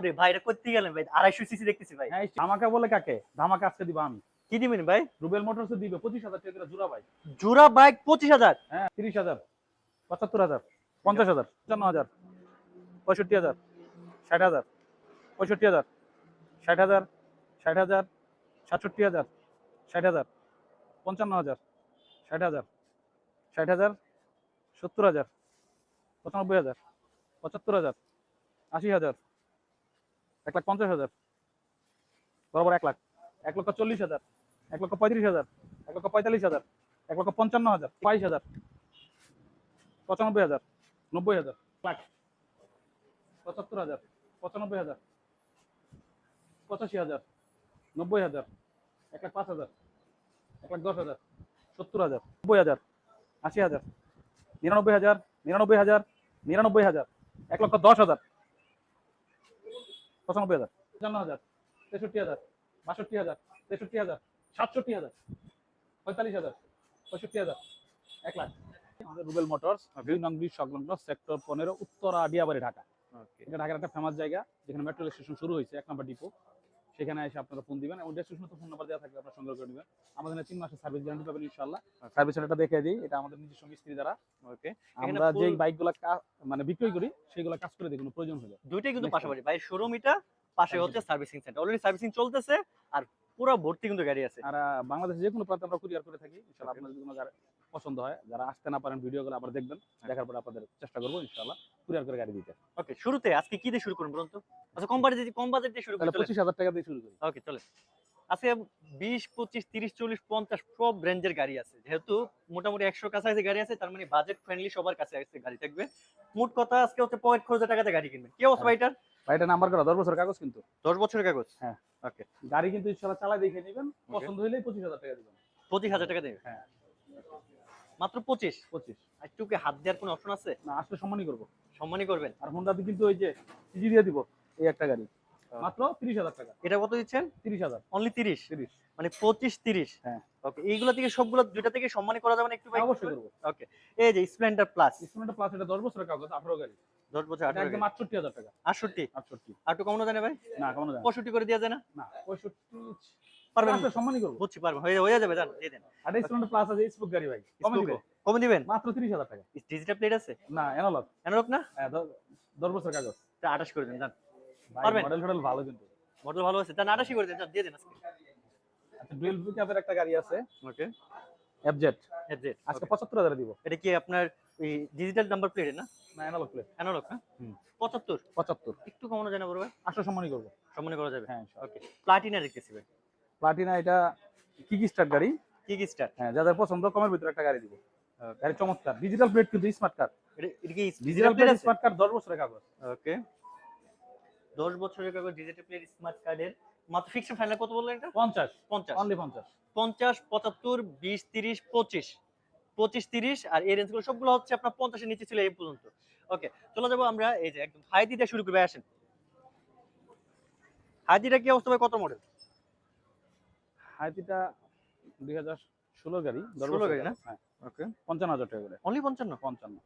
ওরে ভাই এটা করতে গেলেন ভাই? আড়াইশো সিসি দেখতেছি ভাই। হ্যাঁ ধামাকা বলে কাকে? ধামাকা আজকে দিব আমি। কি দিবেন ভাই? রুবেল মোটরস দিবে পঁচিশ হাজার টাকা জোড়া ভাই জোড়া বাইক পঁচিশ হাজার? হ্যাঁ তিরিশ হাজার পঁচাত্তর হাজার পঞ্চাশ হাজার পঞ্চান্ন হাজার পঁয়ষট্টি হাজার ষাট হাজার পঁয়ষট্টি হাজার ষাট হাজার ষাট হাজার সাতষট্টি হাজার ষাট হাজার পঞ্চান্ন হাজার ষাট হাজার ষাট হাজার সত্তর হাজার পঁচানব্বই হাজার পঁচাত্তর হাজার আশি হাজার এক লাখ পঞ্চাশ হাজার। বরাবর এক লাখ। এক লক্ষ চল্লিশ হাজার, এক লক্ষ পঁয়ত্রিশ হাজার, এক লক্ষ পঁয়তাল্লিশ হাজার, এক লক্ষ পঞ্চান্ন হাজার, বাইশ হাজার, পঁচানব্বই হাজার, নব্বই হাজার লাখ, পঁচাত্তর হাজার, পঁচানব্বই হাজার, পঁচাশি হাজার, নব্বই হাজার, এক লাখ পাঁচ হাজার, এক লাখ দশ হাজার, সত্তর হাজার, নব্বই হাজার, আশি হাজার, নিরানব্বই হাজার নিরানব্বই হাজার নিরানব্বই হাজার, এক লক্ষ দশ হাজার পঁচানব্বই হাজার। পঞ্চান্ন হাজার তেষট্টি হাজার বাষট্টি হাজার তেষট্টি হাজার সাতষট্টি হাজার পঁয়তাল্লিশ হাজার পঁয়ষট্টি হাজার এক লাখ। আমাদের রুবেল মোটরস ভিউ নং সংলগ্ন সেক্টর পনেরো উত্তরা আডিয়াবাড়ি ঢাকা। এটা ঢাকার একটা ফেমাস জায়গা যেখানে মেট্রো স্টেশন শুরু হয়েছে এক নম্বর ডিপো সেখানে এসে আপনারা ফোন দিবেন এবং ডেস্টিনেশন তো ফোন নাম্বার দেওয়া থাকবে আপনারা সংগ্রহ করে নেবেন। আমাদের তিন মাসের সার্ভিস গ্যারান্টি পাবেন ইনশাল্লাহ সার্ভিস সেন্টারটা দেখে দিই এটা আমাদের নিজস্ব মিস্ত্রি দ্বারা। ওকে। আমরা যেই বাইকগুলো মানে বিক্রয় করি সেগুলো কাজ করে দিই কোনো প্রয়োজন হলে। দুইটাই কিন্তু পাশাপাশি। ভাই শোরুম এটা পাশে হচ্ছে সার্ভিসিং সেন্টার অলরেডি সার্ভিসিং চলতেছে আর পুরো ভর্তি কিন্তু গাড়ি আছে। আর বাংলাদেশে যে কোনো প্রান্তে আমরা কুরিয়ার করে থাকি। ইনশাল্লাহ আপনাদের কোনো পছন্দ হয় যারা আসতে না পারেন ভিডিওগুলো আবার দেখবেন হ্যাঁ। দেখার পরে আপনাদের চেষ্টা করব ইনশাল্লাহ কুরিয়ার করে গাড়ি দিতে। ওকে শুরুতে আজকে কি দিয়ে শুরু করুন বলুন তো? আচ্ছা কম বাজেট কম বাজেট দিয়ে শুরু করি পঁচিশ হাজার টাকা দিয়ে শুরু করি। ওকে চলে আজকে বিশ পঁচিশ তিরিশ চল্লিশ পঞ্চাশ সব রেঞ্জের গাড়ি আছে। যেহেতু মোটামুটি একশো কাছাকাছি গাড়ি আছে তার মানে বাজেট ফ্রেন্ডলি সবার কাছে আজকে গাড়ি থাকবে। মোট কথা আজকে হচ্ছে পয়েন্ট খরচা টাকাতে গাড়ি কিনবেন। কি অবস্থা ভাই এটার ভাইটা নাম্বার করা দশ বছর কাগজ কিন্তু। দশ বছরের কাগজ? হ্যাঁ। ওকে গাড়ি কিন্তু ইনশাল্লাহ চালাই দেখে নেবেন পছন্দ হইলেই পঁচিশ হাজার টাকা দিবেন। পঁচিশ হাজার টাকা দেবে হ্যাঁ। মাত্র পঁচিশ পঁচিশ। আর একটু কি হাত দেওয়ার কোনো অপশন আছে? না আসলে সম্মানই করব। সম্মানই করবেন? আর হোন্ডাতে কিন্তু ওই যে সিজি দিয়ে দিব এই একটা গাড়ি। মাত্র তিরিশ হাজার টাকা। এটা কত দিচ্ছেন? তিরিশ হাজার। অনলি তিরিশ? তিরিশ। মানে পঁচিশ তিরিশ? হ্যাঁ। ওকে এইগুলো থেকে সবগুলো দুইটা থেকে সম্মানই করা যাবে না একটু অবশ্যই করব। ওকে এই যে স্প্লেন্ডার প্লাস ইনস্ট্রুমেন্ট প্লাস এটা দশ বছরের কাগজ আঠারো গাড়ি। দশ বছর এটা আঠারো একদম আটষট্টি হাজার টাকা। আটষট্টি? আটষট্টি। আর একটু কমানো জানে ভাই? না কেমন যায় পঁয়ষট্টি করে দেওয়া যায় না? না পঁয়ষট্টি পারবেন? আসলে সম্মানই করব। বুঝছি পারবেন। হয়ে হয়ে যাবে জান দিয়ে দেন। ইনস্ট্রুমেন্ট প্লাস আছে স্পোক গাড়ি ভাই। কমে দিব। কমে দিবেন? মাত্র তিরিশ হাজার টাকা। ডিজিটাল প্লেট আছে? না এনালগ এনারক না? হ্যাঁ দ- দশ বছর কাগজ। তা আঠাশ করে দেন জান। পারবেন? মডেল টডেল ভালো কিন্তু। মডেল ভালো আছে। জান আঠাশি করে দেন জান দিয়ে দেন আজকে। আচ্ছা ডুয়েল পিকআপের একটা গাড়ি আছে। ওকে। এফজেড হেডজেট আজকে পঁচাত্তর হাজার দিব। এটা কি আপনার ওই ডিজিটাল নাম্বার প্লেট না? না এনালগ প্লেট না? হুম। পঁচাত্তর? পঁচাত্তর। একটু কমানো যায় না বড় ভাই? আটশো সম্মানই করব। সম্মানে করা যাবে? হ্যাঁ ওকে। প্লাটিনা দেখতেছি ভাই। প্লাটিনা এটা কিক স্টার্ট গাড়ি। কি কি স্টার হ্যাঁ যাদের পছন্দ কমের ভিতরে একটা গাড়ি দিব। গাড়ি চমৎকার। ডিজিটাল প্লেট কিন্তু স্মার্ট কার্ড এটা এটা কি ডিজিটাল প্লেট স্মার্ট কার্ড দশ বছরের কাগজ। ওকে দশ বছরের কাগজ ডিজিটাল প্লেট স্মার্ট কার্ডের মাত্র ফিক্সড ফাইনাল কত বললেন এটা? পঞ্চাশ। পঞ্চাশ। অনলি পঞ্চাশ। পঞ্চাশ পঁচাত্তর বিশ তিরিশ পঁচিশ। পঁচিশ তিরিশ আর এই রেঞ্জগুলো সবগুলো হচ্ছে আপনার পঞ্চাশের নিচে ছিল এই পর্যন্ত। ওকে চলে যাব আমরা এই যে একদম হাইদি দিয়ে শুরু করবে আসেন। হাইদিটা কি অবস্থা ভাই? কত মডেল হাইতিটা দুই হাজার ষোলো গাড়ি দশ 16 বছরের গাড়ি না? হ্যাঁ। ওকে পঞ্চান্ন হাজার টাকা করে। অনলি পঞ্চান্ন? পঞ্চান্ন।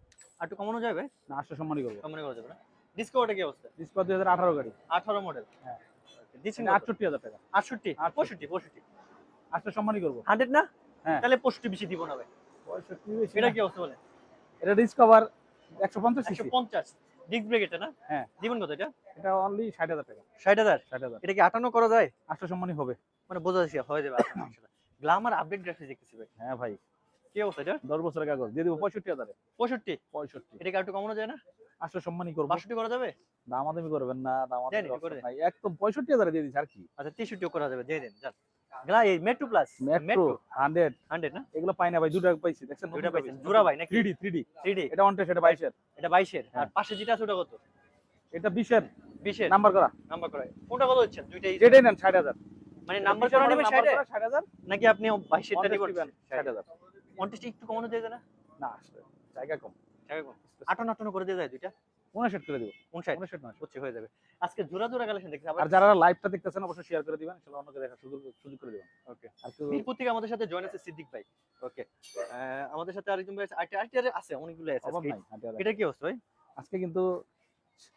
আর একটু কমানো যাবে? না আটশো সম্মানই করব। কমানো করা যাবে না। ডিসকভারটা কি অবস্থা? দুই হাজার আঠারো গাড়ি। আঠারো মডেল হ্যাঁ। দিচ্ছেন আটষট্টি হাজার টাকা। আটষট্টি? পঁয়ষট্টি পঁয়ষট্টি। আটশো সম্মানই করব। হান্ড্রেড না? হ্যাঁ। তাহলে পঁয়ষট্টি বেশি দিব না ভাই। পঁয়ষট্টি বেশি এটা কি অবস্থা বলে এটা ডিসকভার একশো পঞ্চাশ একশো পঞ্চাশ। ডিস্ক ব্রেক এটা না? হ্যাঁ। দিবেন কত এটা? এটা অনলি ষাট হাজার টাকা। ষাট হাজার? ষাট হাজার। এটা কি আটান্ন করা যায়? আটশো সম্মানই হবে। মানে বোঝা যাচ্ছে হয়ে যাবে গ্লামার আপডেট গ্রাফিক্স দেখতেছি ভাই হ্যাঁ ভাই। কি অবস্থা এটা? দশ বছরের কাগজ দিয়ে দিব পঁয়ষট্টি হাজারে। পঁয়ষট্টি? পঁয়ষট্টি। এটা একটু কমানো যায় না? আটশো সম্মানই করব। বাষট্টি করা যাবে? দামাদামি করবেন না দামাদামি। নাই একদম পঁয়ষট্টি হাজারে দিয়ে দিচ্ছি আর কি? আচ্ছা তেষট্টিও করা যাবে দিয়ে দেন যান। Metro plus metro hundred hundred না? এগুলো পাই না ভাই দুটা পাইছি দেখছেন? দুইটা পাইছেন। জোড়া ভাই নাকি? Three D three D three D এটা অনটেস এটা বাইশের। এটা বাইশের? আর হ্যাঁ। পাশে যেটা আছে ওটা কত? এটা বিশের। বিশের। নাম্বার করা। নাম্বার করা। কোনটা কত হচ্ছে? দুইটাই যেটাই নেন ষাট হাজার। মানে নাম্বার করা নেবেন ষাটে ষাট হাজার? নাকি আপনি বাইশেরটা অনটেস নেবেন দিবেন ষাট হাজার। পঞ্চাশটি একটু কমানো যায় না? না আসলে জায়গা কম। টাকা কম। আটান্ন আটান্ন করে দিয়ে যায় দুইটা? উনষাট করে দিব। উনষাট? উনষাট নয় হচ্ছে হয়ে যাবে। আজকে জোড়া জোড়া কালেকশন আর যারা লাইভটা দেখতেছেন অবশ্যই শেয়ার করে দিবেন। সেটা অন্যকে দেখার সুযোগ সুযোগ করে দিবেন। ওকে আর মিরপুর থেকে আমাদের সাথে জয়েন আছে সিদ্দিক ভাই। ওকে আমাদের সাথে আরেকজন ভাই আছে। আরেকটা আছে অনেকগুলো আছে আর- এটা কি অবস্থা ভাই? আজকে কিন্তু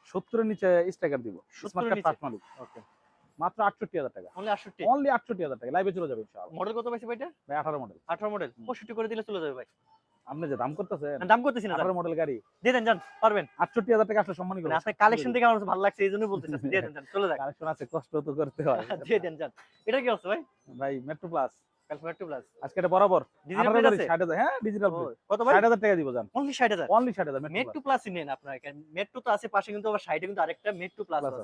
সত্তরের নিচে স্ট্রাইকার দিব। 70 স্মার্ট এর কার্ড নিচে? পাঁচ মালিক। ওকে মাত্র আটষট্টি হাজার টাকা। অনলি 68 অনলি আটষট্টি হাজার টাকা। লাইভে চলে যাবে ইনশাআল্লাহ। মডেল কত পাইছে ভাইটা? ভাই আঠারো মডেল 18 মডেল হুম। 65 করে দিলে চলে যাবে ভাই। আপনি যে দাম করতেছেন দাম করতেছি না মডেল গাড়ি। দিয়ে দেন জান পারবেন। আটষট্টি হাজার টাকা আসলে সম্মানই মানে আপনার কালেকশন দেখে আমার ভালো লাগছে এই জন্য বলতেছি দিয়ে দেন জান চলে যাক। কালেকশন আছে কষ্ট তো করতে হয়। দিয়ে দেন জান এটা কি আছে ভাই? ভাই মেট্রো প্লাস আজকে এটা বরাবর। হ্যাঁ ডিজিটাল কত ভাই? ষাট হাজার টাকা দিব জান অনলি 60000 হাজার। প্লাস নেন আপনার মেট টু তো আছে পাশে কিন্তু আবার সাইডে কিন্তু আরেকটা মেট টু প্লাস আছে।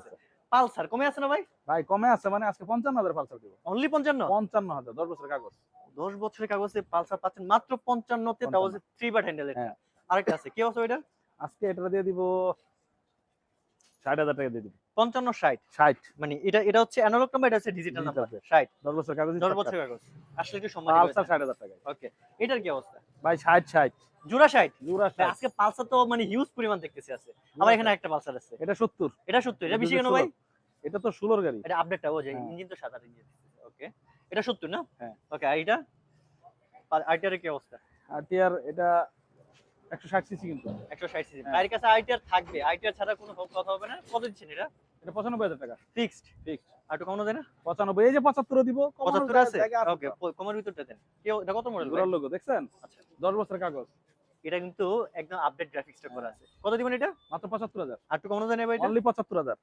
পালসার কমে আছে না ভাই? ভাই কমে আছে মানে আজকে পঞ্চান্ন হাজার পালসার দিব। অনলি 55 পঞ্চান্ন? হাজার দশ বছরের কাগজ। 10 বছরের কাগজে পালসার পাচ্ছেন মাত্র 55 তে তাও 55 থ্রি বার হ্যান্ডেল হ্যাঁ। আরেকটা আছে কি আছে ওইটা আজকে এটা দিয়ে দিব ষাট হাজার টাকা দিয়ে দিব। 55 60 ষাট। মানে এটা এটা হচ্ছে অ্যানালগ নাম্বার এটা হচ্ছে ডিজিটাল নাম্বার। 60 দশ বছর কাগজ 10 বছরের কাগজ। আসলে একটু সম্মান পালসার ষাট হাজার টাকা। ওকে এটার কি অবস্থা? ভাই ষাট ষাট। জোড়া 60 জোড়া ষাট। আজকে পালসার তো মানে হিউজ পরিমাণ দেখতেছি আছে। আবার এখানে একটা পালসার আছে। এটা সত্তর। এটা সত্য এটা বেশি কেন ভাই? এটা তো ষোলোর গাড়ি। এটা আপডেটটা ও যে হ্যাঁ। ইঞ্জিন তো সাদা ইঞ্জিন ওকে এটা সত্য না? হ্যাঁ। ওকে আর এটা? আর আইটার কি অবস্থা? আর এটা একশো ষাট সিসি কিন্তু। 160 সিসি হ্যাঁ। বাইরের কাছে আইটার থাকবে। আইটার ছাড়া কোনো কথা হবে না। কত দিচ্ছেন এটা? এটা পঁচানব্বই হাজার টাকা। ফিক্সড? Fixed। আর একটু কমানো দেয় না? পঁচানব্বই এই যে পঁচাত্তর দিব 75 আছে? ওকে কমার ভিতরটা দেন। কি এটা কত মডেল ঘোরার লোগো দেখছেন? আচ্ছা। বছর কাগজ। এটা কিন্তু একদম আপডেট গ্রাফিক্সটা করা আছে। কত দিবেন এটা? মাত্র পঁচাত্তর হাজার। আর একটু কমানো যায় না ভাই অনলি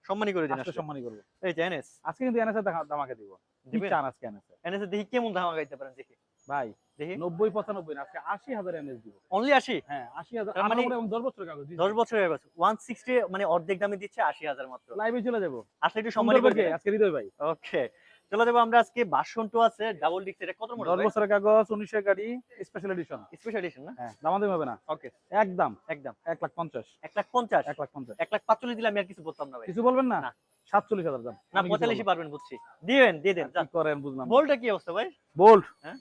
সম্মানই করে দিন আজকে সম্মানই করব। এই যে এনএস আজকে কিন্তু এনএসএ দামাকে দিব। দিবেন? আজকে এনএসএ এনএস দেখি কেমন ধামা গাইতে পারেন দেখি। ভাই দেখি। নব্বই পঁচানব্বই আজকে আশি হাজার এনএস দিব। অনলি 80 হ্যাঁ আশি হাজার মানে- দশ বছর কাগজ 10 বছরের কাগজ। 160 মানে অর্ধেক দামে দিচ্ছে 80000 মাত্র। লাইভে চলে যাব। আসলে একটু সম্মানই করে আজকে হৃদয় ভাই। ওকে চলে যাব আমরা আজকে বাসন টু আছে ডাবল ডিক্স এটা কত দশ মডেল বছরের কাগজ উনিশের গাড়ি স্পেশাল এডিশন স্পেশাল এডিশন না? হ্যাঁ হবে না। ওকে একদম। একদম। এক লাখ পঞ্চাশ। এক লাখ পঞ্চাশ? এক লাখ পঞ্চাশ। এক লাখ পাঁচচল্লিশ দিলে আমি আর কিছু বলতাম না ভাই। কিছু বলবেন না? না। সাতচল্লিশ হাজার দাম। না আমি কিছু পঁয়তাল্লিশই বলব পারবেন বুঝছি। দিবেন দিয়ে দেন কি করেন বুঝলাম। না। বলটা কি অবস্থা ভাই? বোল্ট হ্যাঁ?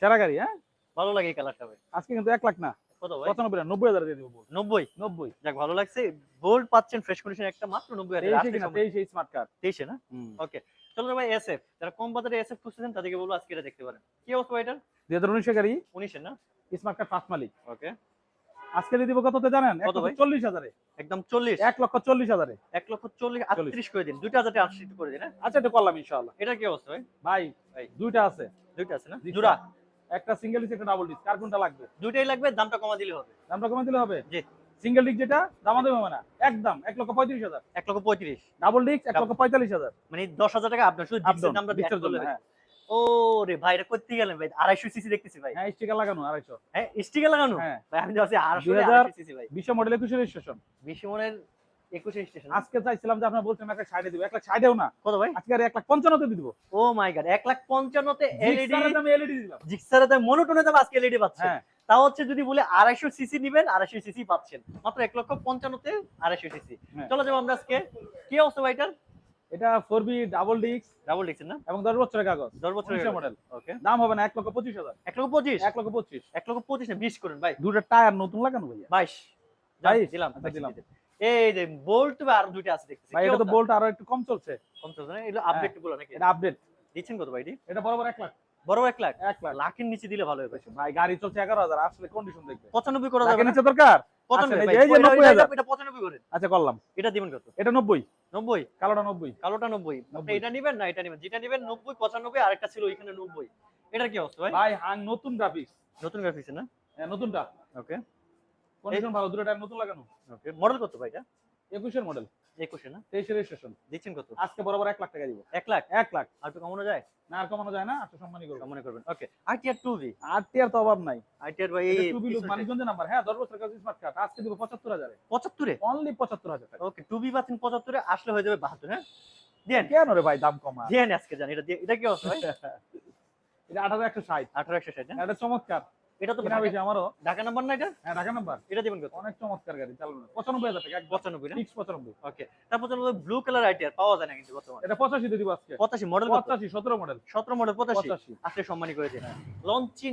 সেরা গাড়ি হ্যাঁ? ভালো লাগে এই কালারটা ভাই। আজকে কিন্তু এক লাখ না কত ভাই? পঁচানব্বই না নব্বই হাজার দিয়ে দিব নব্বই? নব্বই। যাক ভালো লাগছে। বোল্ট পাচ্ছেন ফ্রেশ কন্ডিশন একটা মাত্র নব্বই হাজার। তেইশে আসলে কিনা সম্ভব। তেইশে স্মার্ট কার্ড তেইশে না? ওকে চলো ভাই এসএফ যারা কম বাজারে এসএফ খুঁজতেছেন তাদেরকে বলব আজকে এটা দেখতে পারেন। কি অবস্থা ভাই দুই হাজার উনিশের গাড়ি। উনিশের না? স্মার্ট কার্ড ফার্স্ট মালিক। ওকে আজকে দিয়ে দিব কততে জানেন? কত ভাই? চল্লিশ হাজারে। একদম চল্লিশ। এক লক্ষ চল্লিশ হাজারে। এক লক্ষ চল্লিশ আটত্রিশ করে দিন। দুইটা হাজার আটত্রিশ করে দিন হ্যাঁ? আচ্ছা এটা করলাম ইনশাআল্লাহ। এটা কি অবস্থা ভাই? ভাই ভাই। দুইটা আছে। দুইটা আছে না? জোড়া? একটা সিঙ্গেল ডিস্ক একটা ডাবল ডিস্ক কার কোনটা লাগবে? দুইটাই লাগবে দামটা কমা দিলে হবে। দামটা কমে দিলে হবে? জি। সিঙ্গেল ডিস্ক যেটা দামাদামি হবে না একদম এক লক্ষ পঁয়ত্রিশ হাজার। এক লক্ষ পঁয়ত্রিশ। ডাবল ডিস্ক এক লক্ষ পঁয়তাল্লিশ হাজার। মানে দশ হাজার টাকা আপনার শুধু down, দামটা ডিস্কের জন্য। হ্যাঁ। ও রে ভাই এটা করতে গেলেন ভাই? আড়াইশো সিসি দেখতেছি ভাই। হ্যাঁ স্টিকার লাগানো আড়াইশো। হ্যাঁ স্টিকার লাগানো? হ্যাঁ। ভাই আমি ভাবছি আড়াইশো সিসি ভাই। বিশ্ব মডেল একুশে রেজিস্ট্রেশন বিশ মনের একুশে স্টেশন। আজকে চাইছিলাম যে আপনার বলছেন এক লাখ ষাটে দিব। এক লাখ ষাটেও না? কত ভাই? আজকে আর এক লাখ পঞ্চান্নতে দিব। ও মাই গড এক লাখ পঞ্চান্নতে এলইডি এলইডি দিলাম। জিক্সারের দাম মনোটনের দাম আজকে এলইডি পাচ্ছেন। হ্যাঁ। তাও হচ্ছে যদি বলে আড়াইশো সিসি নিবেন আড়াইশো সিসি পাচ্ছেন। মাত্র এক লক্ষ পঞ্চান্নতে আড়াইশো সিসি হ্যাঁ। চলো যাব আমরা আজকে। কি অবস্থা ভাই এটার? এটা four B double disc double ডিক্সের না? এবং দশ বছরের কাগজ। দশ বছরের মডেল ওকে দাম হবে না এক লক্ষ পঁচিশ হাজার। এক লক্ষ পঁচিশ? এক লক্ষ পঁচিশ। এক লক্ষ পঁচিশ না বিশ করুন ভাই। দুটো টায়ার নতুন লাগানো ভাইয়া। বাইশ। বাইশ? দিলাম। আচ্ছা, দিলাম। এই যে বোল্ট আরও দুইটা আছে দেখতেছি। ভাই এটা তো বোল্ট আরও একটু কম চলছে। কম চলছে না? এগুলো আপডেটগুলো নাকি? এটা আপডেট দিচ্ছেন কত ভাই এটি? এটা বরাবর এক লাখ। বড় এক লাখ? এক লাখ। লাখের নিচে দিলে ভালো হবে। ভাই গাড়ি চলছে এগারো হাজার আসলে কন্ডিশন দেখবে। পঁচানব্বই করা যাবে নিচে দরকার? পঁচানব্বই আচ্ছা, ভাই, এই যে 90,000 এটা- এটা পঁচানব্বই করেন আচ্ছা করলাম। এটা দিবেন কত? এটা নব্বই। নব্বই? কালোটা নব্বই। কালোটা নব্বই। আপনি এটা নিবেন না এটা নিবেন। যেটা নিবেন নব্বই পঁচানব্বই আর একটা ছিল ওইখানে নব্বই। এটার কি অবস্থা ভাই? ভাই হাং নতুন গ্রাফিক্স নতুন গ্রাফিক্স না? নতুনটা। ওকে কন্ডিশন ভালো দুটো টায়ার নতুন লাগানো। ওকে মডেল কত ভাই এটা? একুশের মডেল একুশে না? তেইশের রেজিস্ট্রেশন দিচ্ছেন কত? আজকে বরাবর এক লাখ টাকা দিব। এক লাখ? এক লাখ। আর একটু কমানো যায়? না আর কমানো যায় না আচ্ছা সম্মানই করব মনে করবেন। ওকে আইটিআর টু ভি আর টিয়ার তো অভাব নাই। আইটিআর ভাই এই টু বি লুক মানিকগঞ্জের নাম্বার হ্যাঁ দশ বছর কাছে স্মার্ট কার্ড আজকে দিব পঁচাত্তর হাজারে। পঁচাত্তরে? অনলি পঁচাত্তর হাজার টাকা। ওকে টু বি পাচ্ছেন পঁচাত্তরে আসলে হয়ে যাবে বাহাত্তর হ্যাঁ? দেন কেন রে ভাই দাম কমা দেন আজকে জান এটা দিয়ে- এটা কি অবস্থা ভাই? এটা আঠারো একশো ষাট। আঠারো একশো ষাট হ্যাঁ? এটা চমৎকার। এটা তো কেনা বেশি আমারও? ঢাকা নাম্বার না এটা? হ্যাঁ ঢাকা নাম্বার। এটা দিবেন কত? অনেক চমৎকার গাড়ি চালানো। টাকা একদম। পঁচানব্বই না? ফিক্স পঁচানব্বই। ওকে তারপর চলো ব্লু কালার আইটিআর পাওয়া যায় না কিন্তু বর্তমানে। এটা পঁচাশি দিয়ে দিব আজকে। পঁচাশি মডেল কত? পঁচাশি সতেরো মডেল সতেরো মডেল পঁচাশি। পঁচাশি। আসলে সম্মানী করে দিন। হ্যাঁ। লঞ্চিং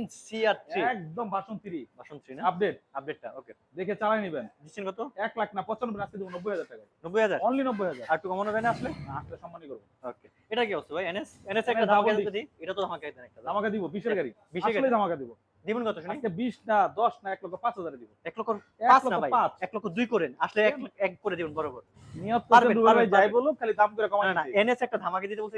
একদম ভাষণ থ্রি বাসন থ্রি না? আপডেট আপডেটটা ওকে দেখে চালাই নিবেন। দিচ্ছেন কত? এক লাখ না পঁচানব্বই আজকে দেবো নব্বই হাজার টাকা নব্বই হাজার? অনলি নব্বই হাজার। আর একটু কমানো যায় না আসলে? আসলে সম্মানই করব। ওকে এটা কি অবস্থা ভাই? এনএস এনএস একটা ধামাকা দিতে এটা তো ধামাকা দেন একটা জামাকা দিব বিশের গাড়ি। বিশের আসলে গাড়ি। জামাকা দিব। দিবেন কত শুনি? আজকে বিশ না দশ না এক লক্ষ পাঁচ হাজারে দিব। এক লক্ষ এক পাঁচ না ভাই পাঁচ। এক লক্ষ দুই করেন আসলে এক এক করে দিবেন বরাবর। নিয়ত পারবেন, করছেন পারবেন, যাই। বলুক খালি দাম করে কমাই না এনএস একটা ধামাকা দিতে বলছে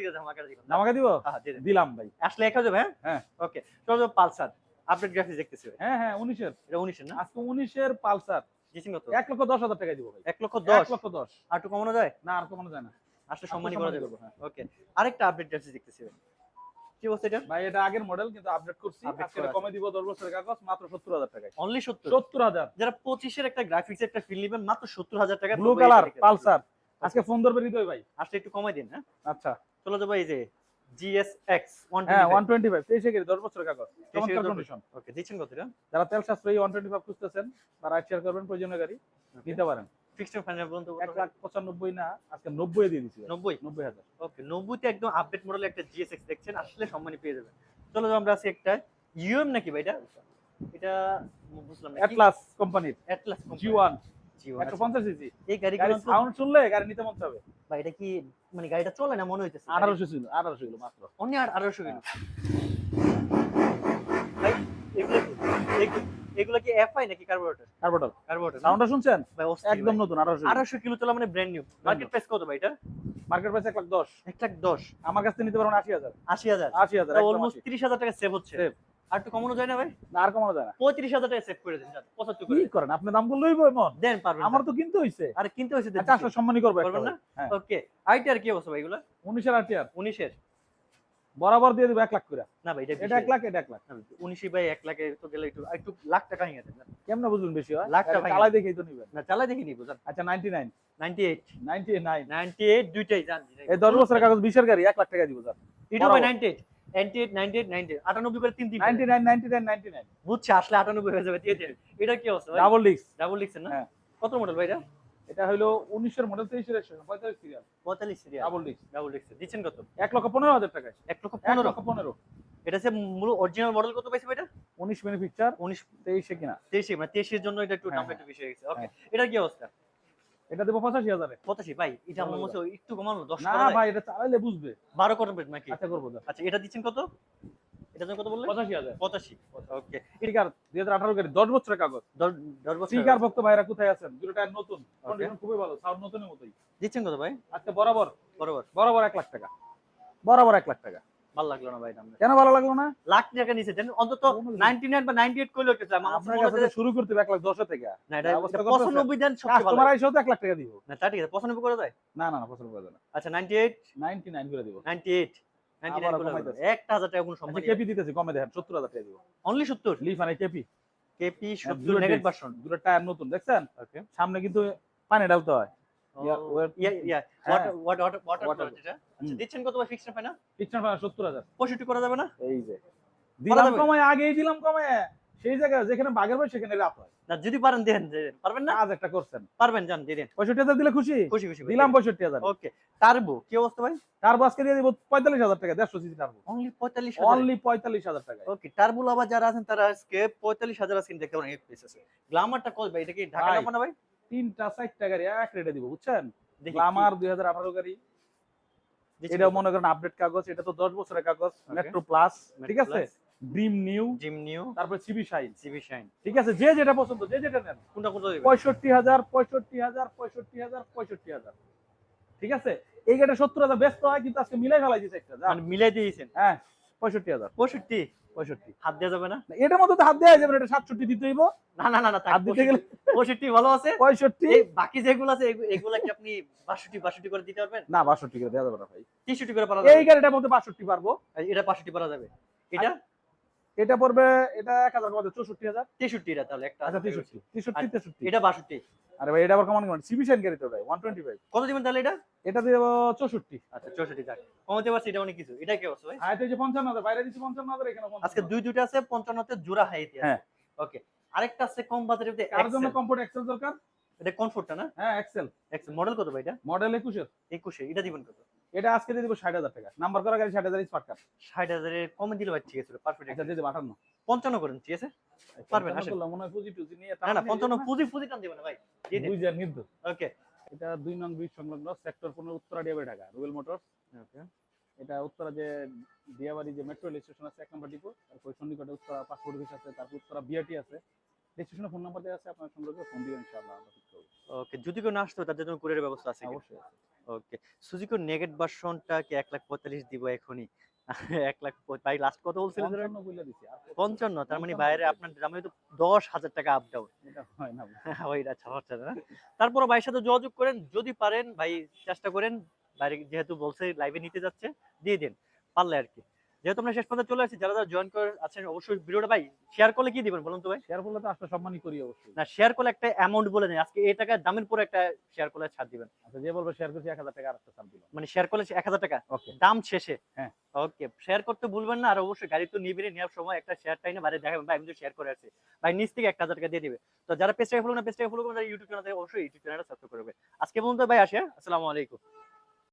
ধামাকা দিব। হ্যাঁ দিলাম ভাই। আসলে এক হয়ে যাবে হ্যাঁ। ওকে চলো পালসার আপডেট গ্রাফিক্স দেখতেছি। হ্যাঁ হ্যাঁ উনিশের। এটা উনিশের না? আজকে উনিশের পালসার। দিচ্ছেন কত? এক লক্ষ দশ হাজার টাকা দিব ভাই। এক লক্ষ এক দশ লক্ষ দশ। আর একটু কমানো যায়? না আর কমানো যায় না। আসলে সম্মানী সম্মানী করা যাবে। হ্যাঁ। ওকে আরেকটা আপডেট গ্রাফিক্স দেখতেছি ভাই। কি অবস্থা এটা? ভাই এটা আগের মডেল কিন্তু আপডেট করছি। আজকে কমে দিব দশ বছরের কাগজ মাত্র সত্তর হাজার টাকায়। অনলি সত্তর? সত্তর হাজার। যারা পঁচিশের একটা গ্রাফিক্স একটা ফিল নেবেন মাত্র সত্তর হাজার টাকা ব্লু কালার পালসার আজকে ফোন ধরবে হৃদয় ভাই। আসলে একটু কমাই দিন হ্যাঁ? আচ্ছা। চলো যাব এই যে হ্যাঁ ওয়ান টোয়েন্টি ফাইভ তেইশে বছরের কাগজ। চমৎকার কন্ডিশন ওকে দিচ্ছেন কত যারা তেল সাশ্রয়ী ওয়ান টোয়েন্টি ফাইভ খুঁজতেছেন তারা শেয়ার করবেন প্রয়োজনীয় গাড়ি। নিতে পারেন। ফিক্সড ফাইনাল পর্যন্ত এক লাখ পঁচানব্বই না আজকে নব্বই দিয়ে দিচ্ছি ভাই। নব্বই? নব্বই হাজার। ওকে নব্বইতে একদম আপডেট মডেল একটা জিএস এক্স দেখছেন আসলে সম্মানী পেয়ে যাবেন। চলো আমরা আছি একটা ইউএম নাকি ভাই এটা? এটা বুঝলাম না। অ্যাটলাস কোম্পানির অ্যাটলাস জি ওয়ান জি একশো পঞ্চাশ সিসি। এই গাড়ি গাড়ি সাউন্ড শুনলে গাড়ি নিতে মন চাবে। ভাই এটা কি মানে গাড়িটা চলে না মনে হইতেছে? আঠারোশো ছিল আঠারোশো কিলো মাত্র। অন্য আঠারোশো কিলো। ভাই এগুলো এগুলো- কি এফআই নাকি কার্বোরেটর কার্বোটার কার্বোরেটর সাউন্ডটা শুনছেন? একদম নতুন আঠারোশো আঠারোশো কিলো তোলা মানে ব্র্যান্ড নিউ মার্কেট প্রাইস কত ভাই এটা মার্কেট প্রাইস এক লাখ দশ। এক লাখ দশ। আমার কাছ থেকে নিতে পারবেন আশি হাজার। আশি হাজার? আশি হাজার একদম অলমোস্ট আশি। তিরিশ হাজার টাকা সেভ হচ্ছে। আর একটু কমানো যায় না ভাই? না আর কমানো যায় না। পঁয়ত্রিশ হাজার টাকা সেভ করে দেন পঁচাত্তর করে। কি। করেন? আপনি দাম করলেই এমন। দেন পারবেন আমার তো কিনতে হইছে। আরে কিনতে হয়েছে আচ্ছা আসলে সম্মানই করব করবেন না? হ্যাঁ। ওকে আইটিআর কি অবস্থা ভাই এগুলো? উনিশের আটিয়ার উনিশের? বরাবর দিয়ে দেবো এক লাখ করে। না ভাই এটা এটা এক লাখ এটা এক লাখ। উনিশে ভাই এক লাখে তো গেলে একটু একটু লাখ টাকা নিয়ে যান কেমনে বুঝলেন বেশি হয়? লাখ টাকা চালাই দেখেই তো নিবেন। না চালাই দেখি নিবো আচ্ছা ninety nine ninety eight ninety nine ninety eight দুইটাই জান। এই দশ বছরের কাগজ বিশের গাড়ি এক লাখ টাকা দিব স্যার এটা ভাই ninety eight ninety eight ninety eight ninety আটানব্বই করে তিন তিন ninety nine ninety nine ninety nine বুঝছে আসলে আটানব্বই হয়ে যাবে দিয়ে দেন। এটা কি অবস্থা ডাবল ডিস্ক ডাবল লিখছেন না? হ্যাঁ। কত মডেল ভাই এটা? এটা হলো উনিশের মডেল তেইশের পঁয়তাল্লিশ সিরিয়াল পঁয়তাল্লিশ সিরিয়াল ডাবল ডিস্ক ডাবল লিখছেন দিচ্ছেন কত? এক লক্ষ পনেরো হাজার টাকায়। এক লক্ষ পনেরো? লক্ষ পনেরো। এটা হচ্ছে মূল অরিজিনাল মডেল কত পাইছে এটা উনিশ ম্যানুফ্যাকচার উনিশ তেইশে কিনা। তেইশে মানে তেইশের জন্য এটা একটু হ্যাঁ, দামটা একটু বেশি হয়ে গেছে। ওকে হ্যাঁ। এটা কি অবস্থা? এটা দেবো পঁচাশি হাজারে। পঁচাশি ভাই এটা আমার মনে একটু কমানো দশ না ভাই এটা চালাইলে বুঝবে। বারো করবেন নাকি? আচ্ছা করব আচ্ছা এটা দিচ্ছেন কত? এটা কত বললেন কেন ভালো লাগল না? লাখ টাকা নিচে অন্তত বা 98 করলে হচ্ছে আমার কাছে শুরু করতে এক লাখ 10 থেকে। এক লাখ টাকা দিব। না ঠিক আছে 95 করে দেয়? না না পছন্দ করে দেয় না। আচ্ছা 98 99 করে দিব। 98 একটা হাজার টাকা কোনো আচ্ছা সম্মান কেপি দিতেছি কমে দেখেন সত্তর হাজার টাকা দিব। অনলি সত্তর? লিফ আনে কেপি কেপি হ্যাঁ, সত্তর নেগেট ভার্সন দুটো টায়ার নতুন দেখছেন? সামনে কিন্তু পানি ঢালতে হয়। আচ্ছা। দিচ্ছেন কত ফিক্সড সত্তর হাজার। পঁয়ষট্টি করা যাবে না? এই যে। দিলাম কমায় আগেই দিলাম কমায়। সেই জায়গায় যেখানে বাঘের ভাই সেখানে রাত হয়। না যদি পারেন দেন পারবেন না? কাজ একটা করছেন। পারবেন জান দিয়ে দেন। পঁয়ষট্টি হাজার দিলে খুশি? খুশি খুশি দিলাম পঁয়ষট্টি হাজার। ওকে। টার্বো কি অবস্থা ভাই? টার্বো আজকে দিয়ে দিব পঁয়তাল্লিশ হাজার টাকা দেড়শো সিসি টার্বো অনলি পঁয়তাল্লিশ অনলি পঁয়তাল্লিশ হাজার টাকা। ওকে টার্বো লাভার যারা আছেন তারা আজকে পঁয়তাল্লিশ হাজার আজকে দেখতে পারেন পিস আছে। গ্লামারটা কত ভাই? এটা কি ঢাকা না ভাই? তিনটা চারটা গাড়ি এক রেটে দিব বুঝছেন? গ্লামার দুই হাজার আঠারো গাড়ি। এটা মনে করেন আপডেট কাগজ এটা তো দশ বছরের কাগজ মেট্রো প্লাস ঠিক আছে? ড্রিম নিউ জিম নিউ তারপরে সিবি শাইন সিবি শাইন ঠিক আছে? যে যেটা পছন্দ যে যেটা নেন। কোনটা কোনটা দিবেন পঁয়ষট্টি হাজার পঁয়ষট্টি হাজার পঁয়ষট্টি হাজার পঁয়ষট্টি হাজার। ঠিক আছে? এই গাড়ি সত্তর হাজার ব্যস্ত হয় কিন্তু আজকে মিলাই ফেলাই দিচ্ছে একটা মানে মিলাই দিয়েছেন? হ্যাঁ পঁয়ষট্টি হাজার। পঁয়ষট্টি? পঁয়ষট্টি। হাত দেওয়া যাবে না? এটার মধ্যে তো হাত দেওয়া যাবে না, এটা সাতষট্টি দিতে হইব। না না না না হাত দিতে গেলে পঁয়ষট্টি ভালো আছে। পঁয়ষট্টি। এই বাকি যেগুলো আছে এগুলা কি আপনি বাষট্টি বাষট্টি করে দিতে পারবেন? না বাষট্টি করে দেওয়া যাবে না ভাই। তেষট্টি করে পারা এই যাবে। গাড়িটার মধ্যে বাষট্টি পারব। এটা বাষট্টি পারা যাবে। এটা? এটা পড়বে এটা এক হাজার কমাতে চৌষট্টি হাজার? তেষট্টি এটা তাহলে একটা আচ্ছা তেষট্টি তেষট্টি তেষট্টি। এটা বাষট্টি। আরে ভাই এটা আবার কমান কমান সিবি শাইন গাড়ি তো ভাই ওয়ান টোয়েন্টি ফাইভ কত দিবেন তাহলে এটা? এটা দিয়ে দেবো চৌষট্টি। আচ্ছা চৌষট্টি যাক। কমাতে পারছি এটা অনেক কিছু। এটা কি অবস্থা ভাই? এটা যে পঞ্চান্ন হাজার বাইরে দিচ্ছি পঞ্চান্ন হাজার এখানে আজকে দুই দুইটা আছে পঞ্চান্নতে জোড়া হাই দিয়ে হ্যাঁ। ওকে আরেকটা আছে কম বাজারের মধ্যে কার জন্য কমফোর্ট এক্সেল দরকার? এটা কমফোর্টটা না? হ্যাঁ এক্সেল এক্সেল মডেল কত ভাই এটা? মডেল একুশের। একুশে। এটা দিবেন কত? এটা আজকে দিয়ে দেবো ষাট হাজার টাকা। নাম্বার করা গাড়ি ষাট হাজার স্মার্ট কার্ড ষাট হাজারের কমে দিলে ভাই ঠিক আছে পারফেক্ট আচ্ছা দিয়ে দেবো আটান্ন। পঞ্চান্ন করেন ঠিক আছে? পারবেন। করলাম, মনে হয় পুঁজি টুজি নিয়ে না না পঞ্চান্ন পুঁজি পুঁজি টান দিবেন না ভাই দুই হাজার নির্দোষ ওকে এটা দুই নং ব্রিজ সংলগ্ন সেক্টর পনেরো উত্তরাডিয়া ঢাকা রুবেল মোটরস। ওকে এটা উত্তরা যে দিয়াবাড়ি যে মেট্রো রেল স্টেশন আছে এক নম্বর ডিপো তারপর সন্নিকটে উত্তরা পাসপোর্ট অফিস আছে তারপর উত্তরা বিআরটি আছে। রেজিস্ট্রেশনের ফোন নাম্বার দেওয়া আছে আপনার সংগ্রহ ফোন দিবেন ইনশাআল্লাহ আমরা ঠিক করব ওকে যদি কেউ না আসতো তাদের জন্য কুরিয়ারের ব্যবস্থা আছে অবশ্যই আছে। ওকে। সুজুকির নেগেট ভার্সনটা কি এক লাখ পঁয়তাল্লিশ দিব এখনই? এক লাখ ভাই লাস্ট কত বলছিলেন পঞ্চান্ন তার মানে বাইরে আপনার দামে তো দশ হাজার টাকা আপ ডাউন এটা হয় না ওইটা সমস্যা না তারপরে ভাইয়ের সাথে যোগাযোগ করেন যদি পারেন ভাই চেষ্টা করেন বাইরে যেহেতু বলছে লাইভে নিতে যাচ্ছে দিয়ে দিন পারলে আর কি। যেহেতু আমরা শেষ পর্যন্ত চলে আসছি যারা যারা জয়েন করে আছেন অবশ্যই ভিডিওটা ভাই শেয়ার করলে কি দিবেন বলুন তো ভাই? শেয়ার করলে তো আসলে সম্মানই করি অবশ্যই। না শেয়ার করলে একটা অ্যামাউন্ট বলে দেন আজকে এই টাকার দামের পরে একটা শেয়ার করলে ছাড় দিবেন। আচ্ছা যে বলবে শেয়ার করছি এক হাজার টাকা আর একটা ছাড় দিলাম মানে শেয়ার করলে এক হাজার টাকা। ওকে দাম শেষে। হ্যাঁ। ওকে শেয়ার করতে ভুলবেন না। আর অবশ্যই গাড়ি তো নিবেন নেওয়ার সময় একটা শেয়ার টাইনে বাইরে দেখাবেন। ভাই আমি তো শেয়ার করে আসছি। ভাই নিচ থেকে এক হাজার টাকা দিয়ে দিবে। তো যারা পেজটাকে ফলো না পেজটাকে ফলো করবেন তারা ইউটিউব চ্যানেল থেকে অবশ্যই ইউটিউব চ্যানেলটা সাবস্ক্রাইব করবে আজকে পর্যন্ত ভাই আসে হ্যাঁ? আসসালামু আলাইকুম।